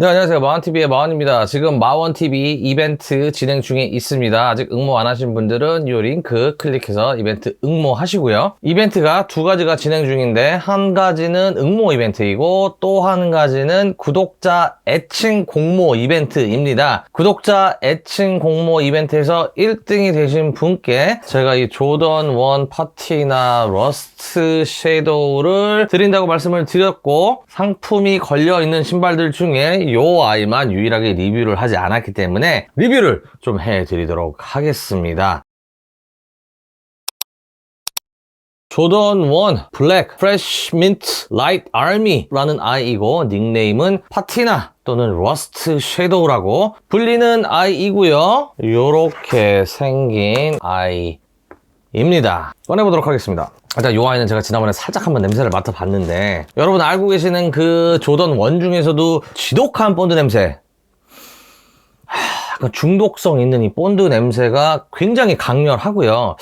네, 안녕하세요. 마원TV의 마원입니다. 지금 마원TV 이벤트 진행 중에 있습니다. 아직 응모 안 하신 분들은 이 링크 클릭해서 이벤트 응모하시고요. 이벤트가 두 가지가 진행 중인데, 한 가지는 응모 이벤트이고, 또 한 가지는 구독자 애칭 공모 이벤트입니다. 구독자 애칭 공모 이벤트에서 1등이 되신 분께 제가 이 조던 원 파티나 러스트 섀도우를 드린다고 말씀을 드렸고, 상품이 걸려있는 신발들 중에 요 아이만 유일하게 리뷰를 하지 않았기 때문에 리뷰를 좀 해드리도록 하겠습니다. 조던 1 블랙 프레쉬 민트 라이트 아미라는 아이이고 닉네임은 파티나 또는 러스트 섀도우라고 불리는 아이이고요. 요렇게 생긴 아이 입니다. 꺼내보도록 하겠습니다. 일단 이 아이는 제가 지난번에 살짝 한번 냄새를 맡아봤는데 여러분 알고 계시는 그 조던 원 중에서도 지독한 본드 냄새 하, 중독성 있는 이 본드 냄새가 굉장히 강렬하고요.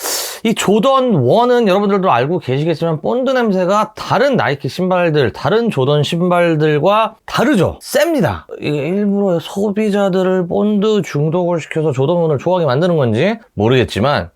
이 조던 1은 여러분들도 알고 계시겠지만 본드 냄새가 다른 나이키 신발들, 다른 조던 신발들과 다르죠. 셉니다. 이게 일부러 소비자들을 본드 중독을 시켜서 조던 1을 좋아하게 만드는 건지 모르겠지만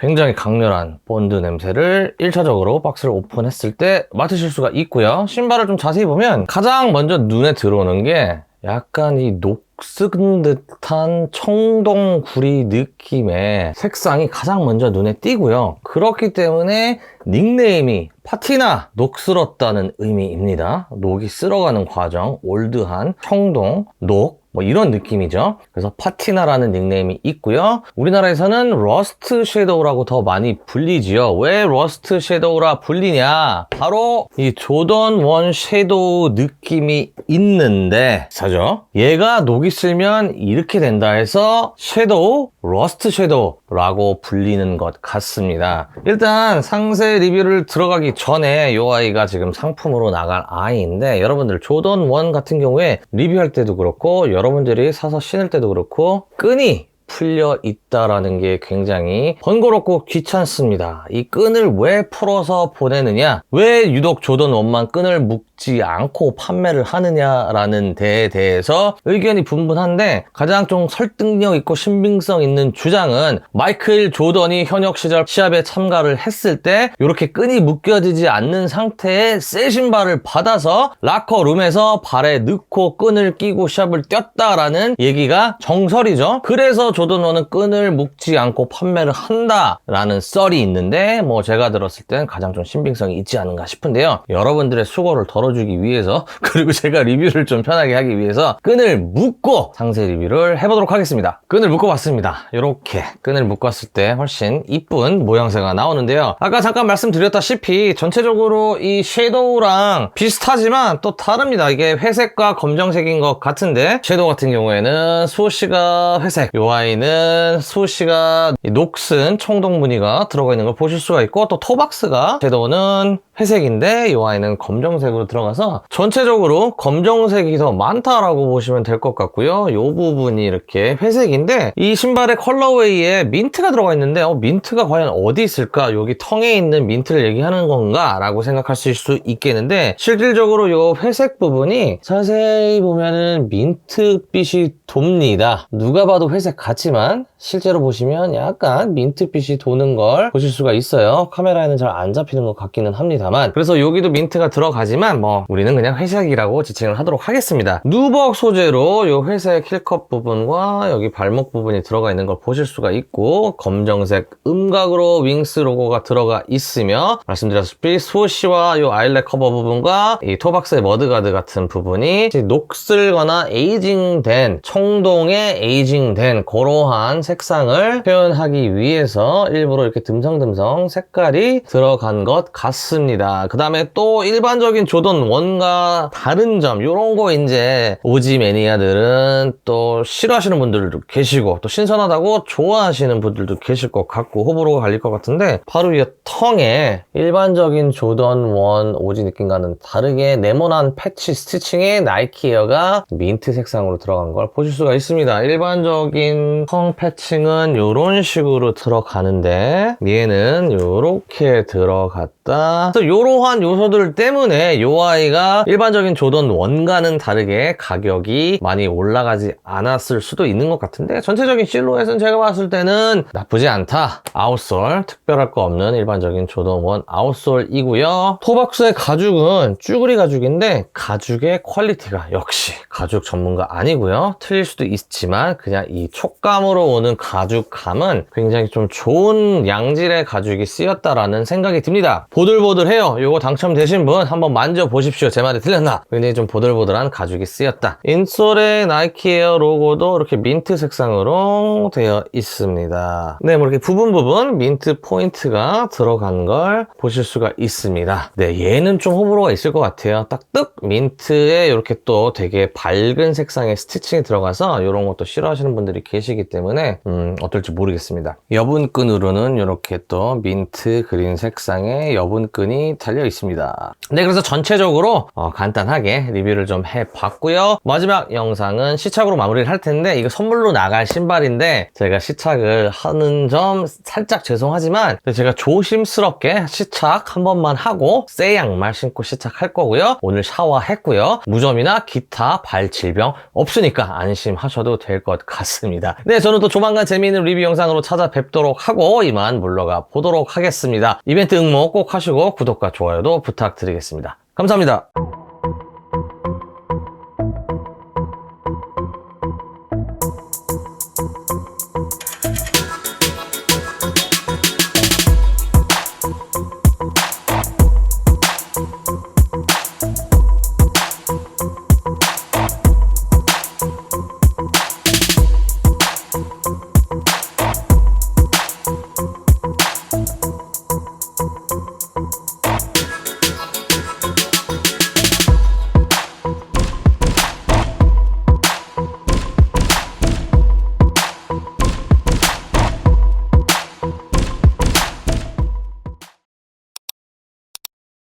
굉장히 강렬한 본드 냄새를 1차적으로 박스를 오픈했을 때 맡으실 수가 있고요. 신발을 좀 자세히 보면 가장 먼저 눈에 들어오는 게 약간 이 녹슨 듯한 청동구리 느낌의 색상이 가장 먼저 눈에 띄고요. 그렇기 때문에 닉네임이 파티나 녹슬었다는 의미입니다. 녹이 쓸어가는 과정, 올드한 청동, 녹, 뭐 이런 느낌이죠. 그래서 파티나라는 닉네임이 있고요. 우리나라에서는 러스트 섀도우라고 더 많이 불리지요. 왜 러스트 섀도우라 불리냐? 바로 이 조던 원 섀도우 느낌이 있는데, 자죠? 얘가 녹이 쓸면 이렇게 된다 해서 섀도우, 러스트 섀도우라고 불리는 것 같습니다. 일단 상세 리뷰를 들어가기 전에 이 아이가 지금 상품으로 나갈 아이인데 여러분들 조던 원 같은 경우에 리뷰할 때도 그렇고 여러분들이 사서 신을 때도 그렇고 끈이 풀려 있다라는 게 굉장히 번거롭고 귀찮습니다. 이 끈을 왜 풀어서 보내느냐? 왜 유독 조던 원만 끈을 묶지 않고 판매를 하느냐라는 데에 대해서 의견이 분분한데 가장 좀 설득력 있고 신빙성 있는 주장은 마이클 조던이 현역 시절 시합에 참가를 했을 때 이렇게 끈이 묶여지지 않는 상태의 새 신발을 받아서 라커룸에서 발에 넣고 끈을 끼고 시합을 뛰었다라는 얘기가 정설이죠. 그래서 조던원은 끈을 묶지 않고 판매를 한다라는 썰이 있는데 뭐 제가 들었을 땐 가장 좀 신빙성이 있지 않은가 싶은데요. 여러분들의 수고를 덜어주기 위해서 그리고 제가 리뷰를 좀 편하게 하기 위해서 끈을 묶고 상세 리뷰를 해보도록 하겠습니다. 끈을 묶어봤습니다. 이렇게 끈을 묶었을 때 훨씬 이쁜 모양새가 나오는데요. 아까 잠깐 말씀드렸다시피 전체적으로 이 섀도우랑 비슷하지만 또 다릅니다. 이게 회색과 검정색인 것 같은데 섀도우 같은 경우에는 수호 씨가 회색, 요 아이 는 수호씨가 녹슨 청동 무늬가 들어가 있는 걸 보실 수가 있고 또 토박스가 섀도우는 회색인데 이 아이는 검정색으로 들어가서 전체적으로 검정색이 더 많다라고 보시면 될 것 같고요. 이 부분이 이렇게 회색인데 이 신발의 컬러웨이에 민트가 들어가 있는데 어, 민트가 과연 어디 있을까? 여기 텅에 있는 민트를 얘기하는 건가? 라고 생각하실 수 있겠는데 실질적으로 이 회색 부분이 자세히 보면은 민트빛이 돕니다. 누가 봐도 회색 같지만 실제로 보시면 약간 민트빛이 도는 걸 보실 수가 있어요. 카메라에는 잘 안 잡히는 것 같기는 합니다 만 그래서 여기도 민트가 들어가지만 뭐 우리는 그냥 회색이라고 지칭을 하도록 하겠습니다. 누벅 소재로 이 회색 힐컵 부분과 여기 발목 부분이 들어가 있는 걸 보실 수가 있고 검정색 음각으로 윙스 로고가 들어가 있으며 말씀드렸다시피 수호시와 이 아일렛 커버 부분과 이 토박스의 머드가드 같은 부분이 녹슬거나 에이징된 청동의 에이징된 그러한 색상을 표현하기 위해서 일부러 이렇게 듬성듬성 색깔이 들어간 것 같습니다. 그 다음에 또 일반적인 조던 원과 다른 점 이런 거 이제 오지 매니아들은 또 싫어하시는 분들도 계시고 또 신선하다고 좋아하시는 분들도 계실 것 같고 호불호가 갈릴 것 같은데 바로 이 텅에 일반적인 조던 원 오지 느낌과는 다르게 네모난 패치 스티칭에 나이키 에어가 민트 색상으로 들어간 걸 보실 수가 있습니다. 일반적인 펑 패칭은 이런 식으로 들어가는데 얘는 이렇게 들어갔다. 그래서 이러한 요소들 때문에 이 아이가 일반적인 조던 1과는 다르게 가격이 많이 올라가지 않았을 수도 있는 것 같은데 전체적인 실루엣은 제가 봤을 때는 나쁘지 않다. 아웃솔 특별할 거 없는 일반적인 조던 1 아웃솔이고요. 토박스의 가죽은 쭈그리 가죽인데 가죽의 퀄리티가 역시 가죽 전문가 아니고요. 틀릴 수도 있지만 그냥 이 촉감으로 오는 가죽감은 굉장히 좀 좋은 양질의 가죽이 쓰였다라는 생각이 듭니다. 보들보들 해요. 요거 당첨되신 분 한번 만져보십시오. 제 말이 틀렸나? 굉장히 좀 보들보들한 가죽이 쓰였다. 인솔의 나이키 에어 로고도 이렇게 민트 색상으로 되어 있습니다. 네, 뭐 이렇게 부분 부분 민트 포인트가 들어간 걸 보실 수가 있습니다. 네, 얘는 좀 호불호가 있을 것 같아요. 딱뜩 민트에 이렇게 또 되게 밝은 색상의 스티칭이 들어가서 이런 것도 싫어하시는 분들이 계시기 때문에 음, 어떨지 모르겠습니다. 여분끈으로는 이렇게 또 민트 그린 색상의 여분끈이 달려 있습니다. 네, 그래서 전체적으로 어, 간단하게 리뷰를 좀 해봤고요. 마지막 영상은 시착으로 마무리를 할 텐데 이거 선물로 나갈 신발인데 제가 시착을 하는 점 살짝 죄송하지만 제가 조심스럽게 시착 한 번만 하고 새 양말 신고 시착할 거고요. 오늘 샤워했고요. 무좀이나 기타 발 질병 없으니까 안심하셔도 될 것 같습니다. 네, 저는 또 조만간 재미있는 리뷰 영상으로 찾아뵙도록 하고 이만 물러가 보도록 하겠습니다. 이벤트 응모 꼭 하시고 구독과 좋아요도 부탁드리겠습니다. 감사합니다.